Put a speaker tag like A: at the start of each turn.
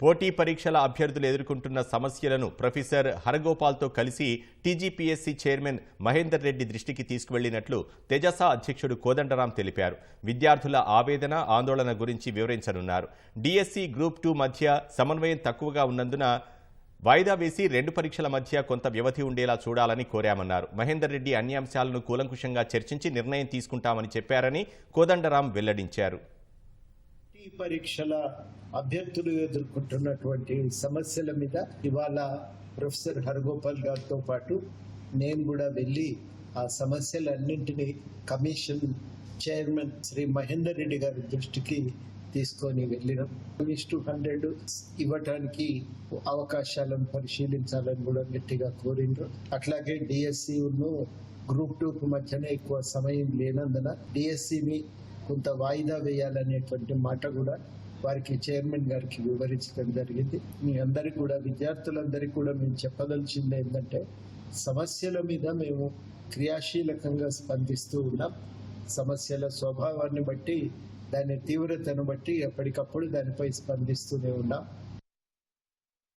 A: పోటీ పరీక్షల అభ్యర్థులు ఎదుర్కొంటున్న సమస్యలను ప్రొఫెసర్ హరగోపాల్తో కలిసి టీజీపీఎస్సీ చైర్మన్ మహేందర్ రెడ్డి దృష్టికి తీసుకువెళ్ళినట్లు తెజస అధ్యక్షుడు కోదండరాం తెలిపారు. విద్యార్థుల ఆవేదన ఆందోళన గురించి వివరించనున్నారు. డిఎస్సీ గ్రూప్ టూ మధ్య సమన్వయం తక్కువగా ఉన్నందున వాయిదా వేసి రెండు పరీక్షల మధ్య కొంత వ్యవధి ఉండేలా చూడాలని కోరామన్నారు. మహేందర్ రెడ్డి అన్ని అంశాలను కూలంకుషంగా చర్చించి నిర్ణయం తీసుకుంటామని చెప్పారని కోదండరాం వెల్లడించారు.
B: పరీక్షల అభ్యర్థులు ఎదుర్కొంటున్నటువంటి సమస్యల మీద ఇవాళ ప్రొఫెసర్ హరగోపాల్ గారితో పాటు నేను కూడా వెళ్ళి ఆ సమస్యలన్నింటినీ కమిషన్ చైర్మన్ శ్రీ మహేందర్ రెడ్డి గారి దృష్టికి తీసుకొని వెళ్ళినాం. టు హండ్రెడ్ ఇవ్వటానికి అవకాశాలను పరిశీలించాలని కూడా గట్టిగా కోరిండ్రు. అట్లాగే డిఎస్సి గ్రూప్ టూ కు మధ్యన ఎక్కువ సమయం లేనందున డిఎస్సిని కొంత వాయిదా వేయాలనేటువంటి మాట కూడా వారికి చైర్మన్ గారికి వివరించడం జరిగింది. మీ అందరికి కూడా విద్యార్థులందరికీ కూడా మేము చెప్పదలిచింది ఏంటంటే సమస్యల మీద మేము క్రియాశీలకంగా స్పందిస్తూ ఉన్నాం. సమస్యల స్వభావాన్ని బట్టి దాని తీవ్రతను బట్టి ఎప్పటికప్పుడు దానిపై స్పందిస్తూనే ఉన్నాం.